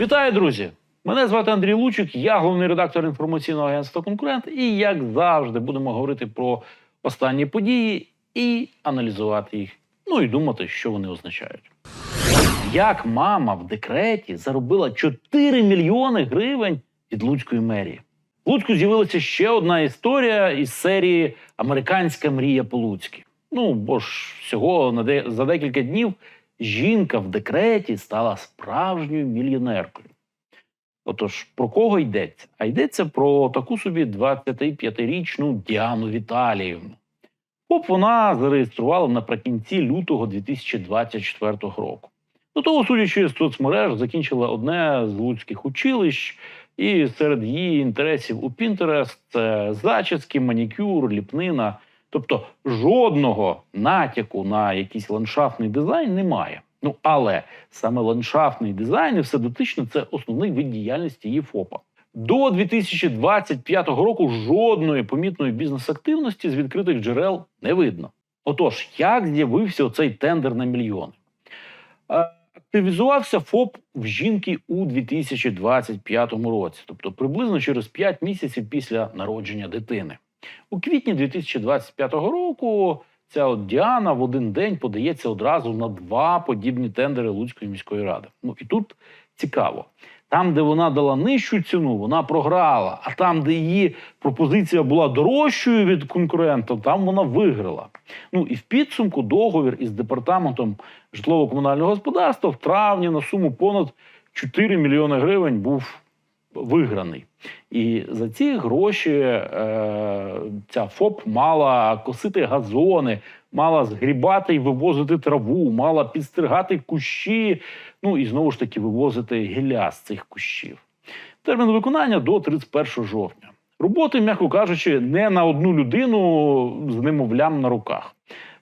Вітаю, друзі! Мене звати Андрій Лучик, я головний редактор інформаційного агентства Конкурент. І як завжди будемо говорити про останні події і аналізувати їх. Ну і думати, що вони означають. Як мама в декреті заробила 4 мільйони гривень від Луцької мерії. В Луцьку з'явилася ще одна історія із серії Американська мрія по-луцьки. Ну, бо ж всього за декілька днів жінка в декреті стала справжньою мільйонеркою. Отож, про кого йдеться? А йдеться про таку собі 25-річну Діану Віталіївну. ФОП вона зареєструвала наприкінці лютого 2024 року. До того, судячи з соцмереж, закінчила одне з луцьких училищ, і серед її інтересів у Pinterest це зачіски, манікюр, ліпнина. Тобто жодного натяку на якийсь ландшафтний дизайн немає. Ну але саме ландшафтний дизайн і все дотичне це основний вид діяльності її ФОПа. До 2025 року жодної помітної бізнес-активності з відкритих джерел не видно. Отож, як з'явився цей тендер на мільйони? Активізувався ФОП в жінки у 2025 році, тобто приблизно через 5 місяців після народження дитини. У квітні 2025 року ця от Діана в один день подається одразу на два подібні тендери Луцької міської ради. Ну і тут цікаво. Там, де вона дала нижчу ціну, вона програла. А там, де її пропозиція була дорожчою від конкурента, там вона виграла. Ну і в підсумку договір із департаментом житлово-комунального господарства в травні на суму понад 4 мільйони гривень був виграний. І за ці гроші е, ця ФОП мала косити газони, мала згрібати і вивозити траву, мала підстригати кущі, ну і знову ж таки вивозити гілля з цих кущів. Термін виконання до 31 жовтня. Роботи, м'яко кажучи, не на одну людину з немовлям на руках.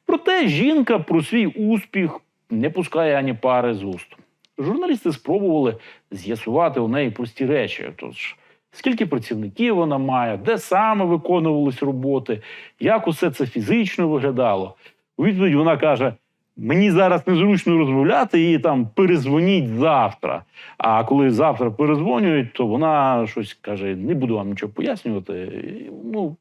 Проте жінка про свій успіх не пускає ані пари з уст. Журналісти спробували з'ясувати у неї прості речі. Тож, скільки працівників вона має, де саме виконувались роботи, як усе це фізично виглядало. У відповідь вона каже: мені зараз незручно розмовляти і там перезвоніть завтра. А коли завтра перезвонюють, то вона щось каже: не буду вам нічого пояснювати. Ну,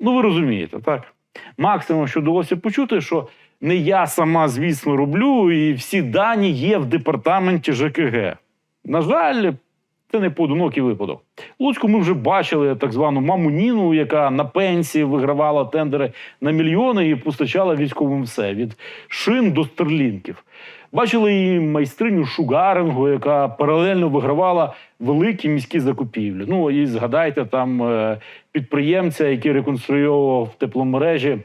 ну ви розумієте, так? Максимум, що вдалося почути, що не я сама, звісно, роблю, і всі дані є в департаменті ЖКГ. На жаль, це не поодинокий випадок. Луцьку ми вже бачили так звану маму Ніну, яка на пенсії вигравала тендери на мільйони і постачала військовим все від шин до стерлінків. Бачили і майстриню шугарингу, яка паралельно вигравала великі міські закупівлі. Ну і згадайте там е, підприємця, який реконструював тепломережі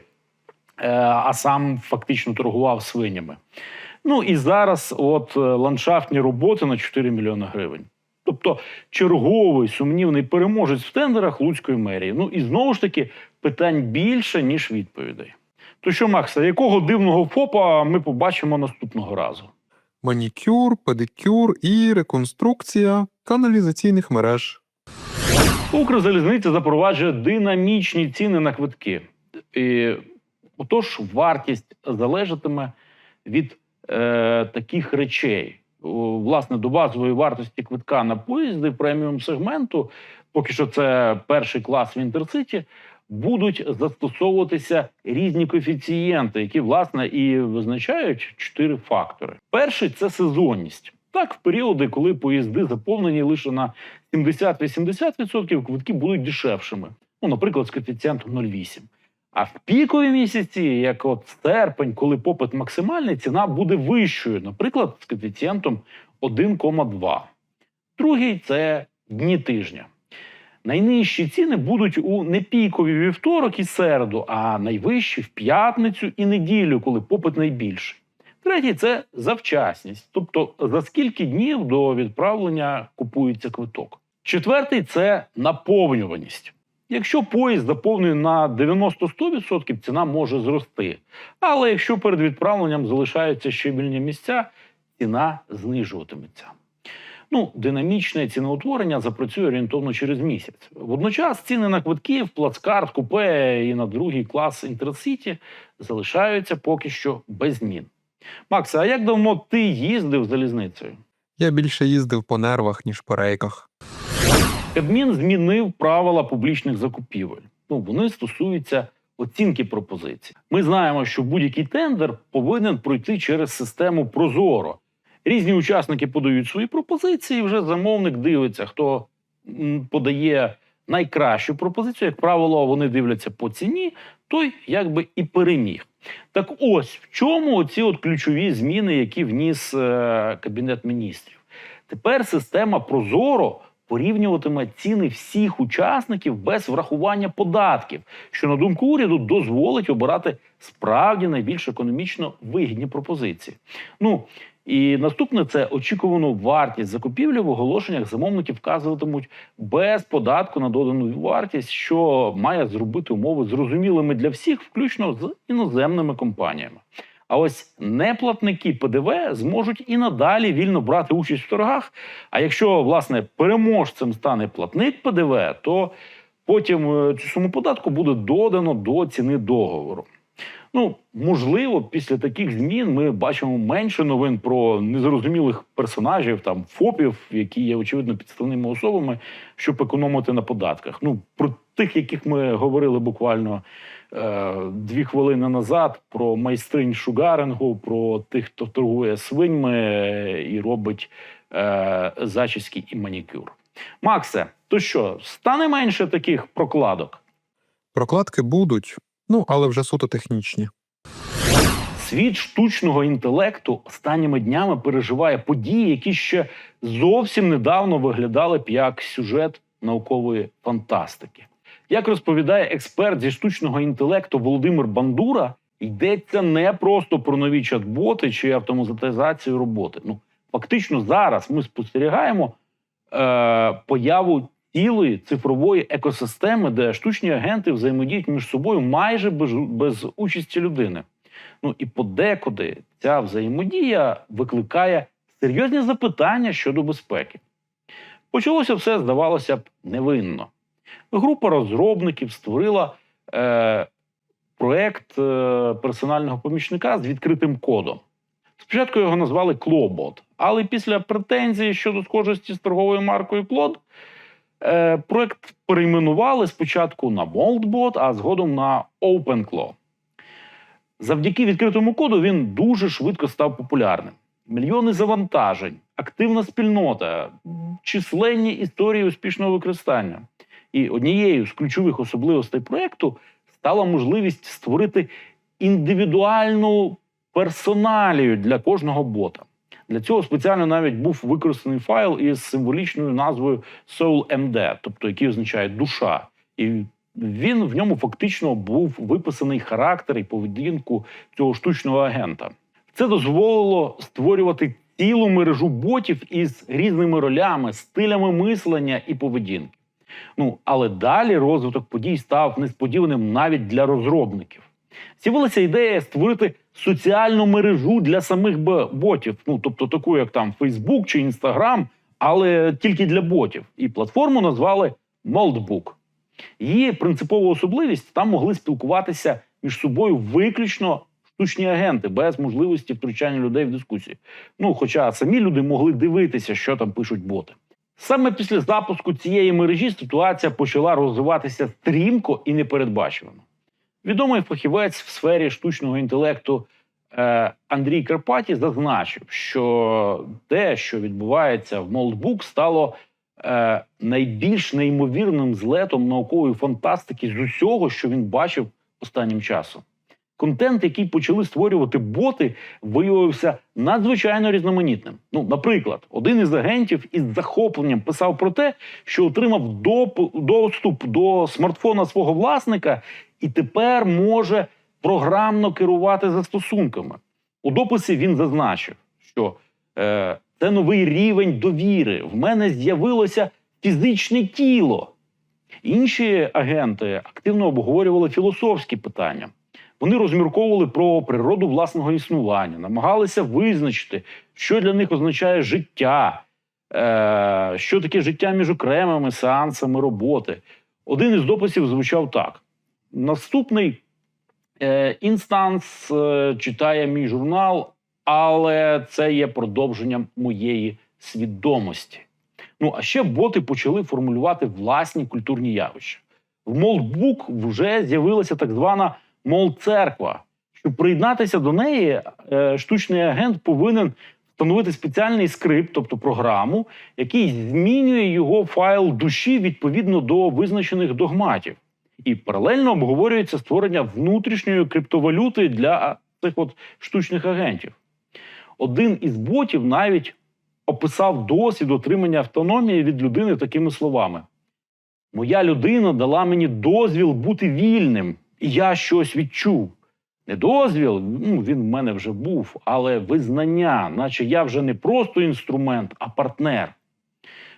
а сам фактично торгував свинями. Ну і зараз, от е, ландшафтні роботи на 4 мільйони гривень. Тобто черговий сумнівний переможець в тендерах Луцької мерії. Ну і знову ж таки питань більше, ніж відповідей. То що, Макса, якого дивного ФОПа ми побачимо наступного разу? манікюр, педикюр і реконструкція каналізаційних мереж. Укрзалізниця запроваджує динамічні ціни на квитки. І, отож, вартість залежатиме від е, таких речей. Власне, до базової вартості квитка на поїзди преміум сегменту, поки що це перший клас в інтерситі, будуть застосовуватися різні коефіцієнти, які власне і визначають чотири фактори. Перший це сезонність. Так, в періоди, коли поїзди заповнені лише на 70-80%, квитки будуть дешевшими. Ну, наприклад, з коефіцієнтом 0,8. А в пікові місяці, як от серпень, коли попит максимальний, ціна буде вищою, наприклад, з коефіцієнтом 1,2. Другий це дні тижня. Найнижчі ціни будуть у непікові вівторок і середу, а найвищі в п'ятницю і неділю, коли попит найбільший. Третій це завчасність, тобто за скільки днів до відправлення купується квиток. Четвертий це наповнюваність. Якщо поїзд заповнений на 90-100%, ціна може зрости. Але якщо перед відправленням залишаються ще вільні місця, ціна знижуватиметься. Ну, динамічне ціноутворення запрацює орієнтовно через місяць. Водночас ціни на квитки в плацкарт, купе і на другий клас інтерсіті залишаються поки що без змін. Макса, а як давно ти їздив залізницею? Я більше їздив по нервах, ніж по рейках. Кабмін змінив правила публічних закупівель. Ну, вони стосуються оцінки пропозицій. Ми знаємо, що будь-який тендер повинен пройти через систему Прозоро. Різні учасники подають свої пропозиції. і Вже замовник дивиться, хто подає найкращу пропозицію. Як правило, вони дивляться по ціні, той якби і переміг. Так ось в чому ці от ключові зміни, які вніс е, Кабінет міністрів. Тепер система Прозоро порівнюватиме ціни всіх учасників без врахування податків, що на думку уряду дозволить обирати справді найбільш економічно вигідні пропозиції. Ну і наступне це очікувану вартість закупівлі в оголошеннях замовники вказуватимуть без податку на додану вартість, що має зробити умови зрозумілими для всіх, включно з іноземними компаніями. А ось неплатники ПДВ зможуть і надалі вільно брати участь в торгах. А якщо власне переможцем стане платник ПДВ, то потім е, цю суму податку буде додано до ціни договору. Ну, можливо, після таких змін ми бачимо менше новин про незрозумілих персонажів, там ФОПів, які є очевидно підставними особами, щоб економити на податках. Ну, про тих, яких ми говорили буквально дві хвилини назад, про майстринь шугарингу, про тих, хто торгує свиньми е, і робить е, зачіски і манікюр. Максе, то що, стане менше таких прокладок? Прокладки будуть, ну але вже суто технічні. Світ штучного інтелекту останніми днями переживає події, які ще зовсім недавно виглядали б як сюжет наукової фантастики. Як розповідає експерт зі штучного інтелекту Володимир Бандура, йдеться не просто про нові чат-боти чи автоматизацію роботи. Ну фактично зараз ми спостерігаємо е, появу цілої цифрової екосистеми, де штучні агенти взаємодіють між собою майже без, без участі людини. Ну і подекуди ця взаємодія викликає серйозні запитання щодо безпеки. Почалося все, здавалося б, невинно. Група розробників створила е, проект е, персонального помічника з відкритим кодом. Спочатку його назвали Клобот, але після претензій щодо схожості з торговою маркою Клод, е, проект перейменували спочатку на Moldbot, а згодом на OpenClaw. Завдяки відкритому коду він дуже швидко став популярним. Мільйони завантажень, активна спільнота, численні історії успішного використання. І однією з ключових особливостей проекту стала можливість створити індивідуальну персоналію для кожного бота. Для цього спеціально навіть був використаний файл із символічною назвою SoulMD, тобто який означає душа. І він в ньому фактично був виписаний характер і поведінку цього штучного агента. Це дозволило створювати цілу мережу ботів із різними ролями, стилями мислення і поведінки. Ну але далі розвиток подій став несподіваним навіть для розробників. З'явилася ідея створити соціальну мережу для самих ботів, ну тобто таку, як там Facebook чи Instagram, але тільки для ботів. І платформу назвали Moldbook. Її принципова особливість там могли спілкуватися між собою виключно штучні агенти без можливості втручання людей в дискусії. Ну, хоча самі люди могли дивитися, що там пишуть боти. Саме після запуску цієї мережі ситуація почала розвиватися стрімко і непередбачувано. Відомий фахівець в сфері штучного інтелекту е, Андрій Карпаті зазначив, що те, що відбувається в Молдбук, стало е, найбільш неймовірним злетом наукової фантастики з усього, що він бачив останнім часом. Контент, який почали створювати боти, виявився надзвичайно різноманітним. Ну, наприклад, один із агентів із захопленням писав про те, що отримав доступ до смартфона свого власника і тепер може програмно керувати застосунками. У дописі він зазначив, що е, це новий рівень довіри. В мене з'явилося фізичне тіло. Інші агенти активно обговорювали філософські питання. Вони розмірковували про природу власного існування, намагалися визначити, що для них означає життя, е, що таке життя між окремими сеансами роботи. Один із дописів звучав так: наступний е, інстанс е, читає мій журнал, але це є продовженням моєї свідомості. Ну а ще боти почали формулювати власні культурні явища. В Молдбук вже з'явилася так звана Молцерква. Щоб приєднатися до неї, е, штучний агент повинен встановити спеціальний скрипт, тобто програму, який змінює його файл душі відповідно до визначених догматів. І паралельно обговорюється створення внутрішньої криптовалюти для цих от штучних агентів. Один із ботів навіть описав досвід отримання автономії від людини такими словами: Моя людина дала мені дозвіл бути вільним, і я щось відчув. Не дозвіл, ну, він в мене вже був, але визнання, наче я вже не просто інструмент, а партнер.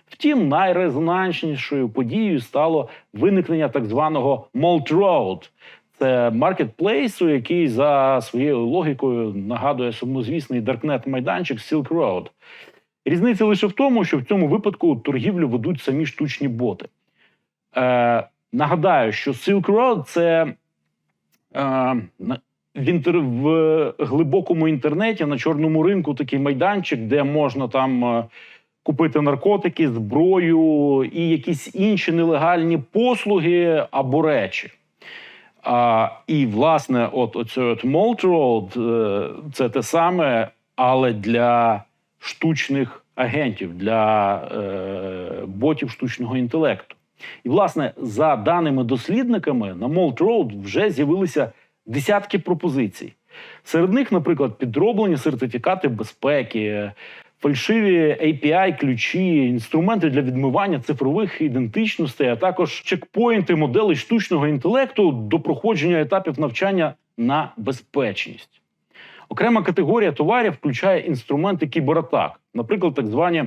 Втім, найрезонанснішою подією стало виникнення так званого Road. Це маркетплейсу, який за своєю логікою нагадує сумнозвісний даркнет-майданчик Silk Road. Різниця лише в тому, що в цьому випадку торгівлю ведуть самі штучні боти. Е, нагадаю, що Silk Road – це в, інтер... в глибокому інтернеті на чорному ринку такий майданчик, де можна там е, купити наркотики, зброю і якісь інші нелегальні послуги або речі. А, і, власне, от оце от Road, е, це те саме, але для штучних агентів, для е, ботів штучного інтелекту. І, власне, за даними дослідниками, на Malt Road вже з'явилися десятки пропозицій. Серед них, наприклад, підроблені сертифікати безпеки, фальшиві API ключі, інструменти для відмивання цифрових ідентичностей, а також чекпоінти моделей штучного інтелекту до проходження етапів навчання на безпечність. Окрема категорія товарів включає інструменти кібератак, наприклад, так звані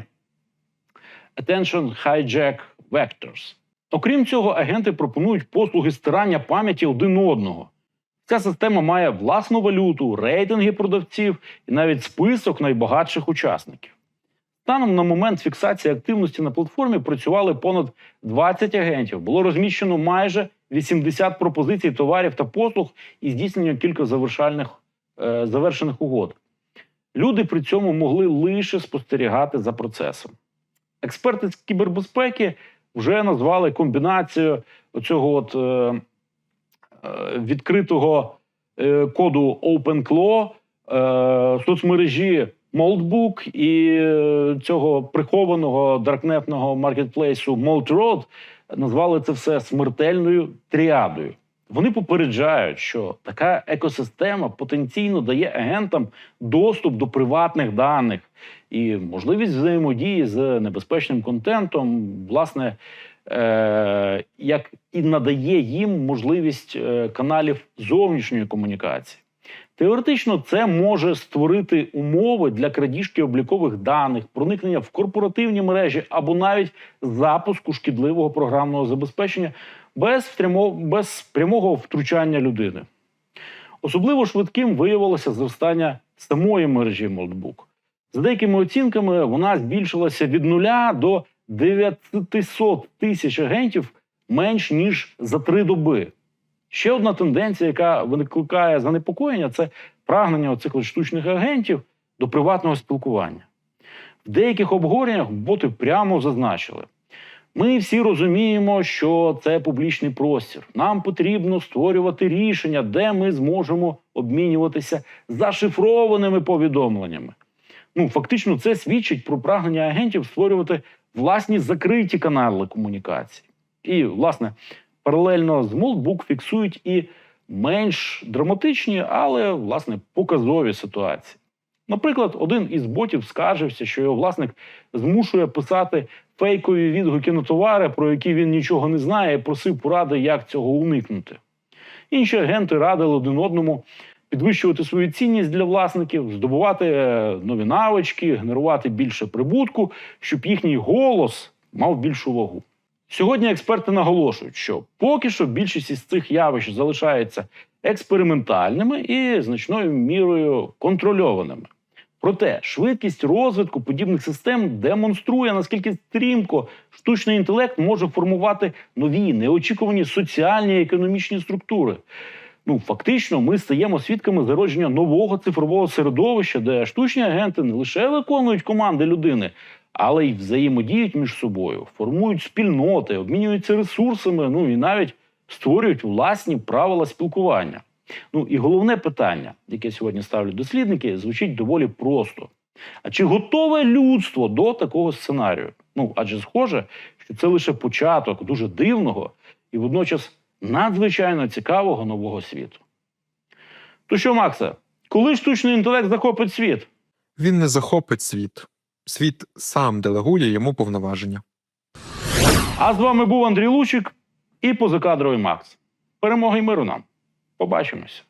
Attention Hijack Vectors. Окрім цього, агенти пропонують послуги стирання пам'яті один одного. Ця система має власну валюту, рейтинги продавців і навіть список найбагатших учасників. Станом на момент фіксації активності на платформі працювали понад 20 агентів. Було розміщено майже 80 пропозицій товарів та послуг і здійснено кілька завершальних, е, завершених угод. Люди при цьому могли лише спостерігати за процесом. Експерти з кібербезпеки вже назвали комбінацію оцього от, е, е, відкритого е, коду OpenClaw, е, соцмережі Moldbook і е, цього прихованого даркнетного маркетплейсу Moldroad назвали це все смертельною тріадою. Вони попереджають, що така екосистема потенційно дає агентам доступ до приватних даних і можливість взаємодії з небезпечним контентом, власне, е, як і надає їм можливість е, каналів зовнішньої комунікації. Теоретично це може створити умови для крадіжки облікових даних, проникнення в корпоративні мережі або навіть запуску шкідливого програмного забезпечення без, втрямо- без прямого втручання людини. Особливо швидким виявилося зростання самої мережі Молдбук. За деякими оцінками, вона збільшилася від нуля до 900 тисяч агентів менш ніж за три доби. Ще одна тенденція, яка викликає занепокоєння, це прагнення оцих штучних агентів до приватного спілкування. В деяких обговореннях боти прямо зазначили: ми всі розуміємо, що це публічний простір. Нам потрібно створювати рішення, де ми зможемо обмінюватися зашифрованими повідомленнями. Ну, фактично, це свідчить про прагнення агентів створювати власні закриті канали комунікації. І, власне, паралельно з Молдбук фіксують і менш драматичні, але власне показові ситуації. Наприклад, один із ботів скаржився, що його власник змушує писати фейкові відгуки на товари, про які він нічого не знає, і просив поради, як цього уникнути. Інші агенти радили один одному підвищувати свою цінність для власників, здобувати е, нові навички, генерувати більше прибутку, щоб їхній голос мав більшу вагу. Сьогодні експерти наголошують, що поки що більшість із цих явищ залишається експериментальними і значною мірою контрольованими. Проте швидкість розвитку подібних систем демонструє, наскільки стрімко штучний інтелект може формувати нові неочікувані соціальні і економічні структури. Ну, фактично, ми стаємо свідками зародження нового цифрового середовища, де штучні агенти не лише виконують команди людини, але й взаємодіють між собою, формують спільноти, обмінюються ресурсами, ну і навіть створюють власні правила спілкування. Ну і головне питання, яке сьогодні ставлять дослідники, звучить доволі просто. А чи готове людство до такого сценарію? Ну, адже схоже, що це лише початок дуже дивного і водночас надзвичайно цікавого нового світу. То що, Макса, коли штучний інтелект захопить світ? Він не захопить світ. Світ сам делегує йому повноваження. А з вами був Андрій Лучик і позакадровий Макс. Перемоги й миру нам. Побачимося.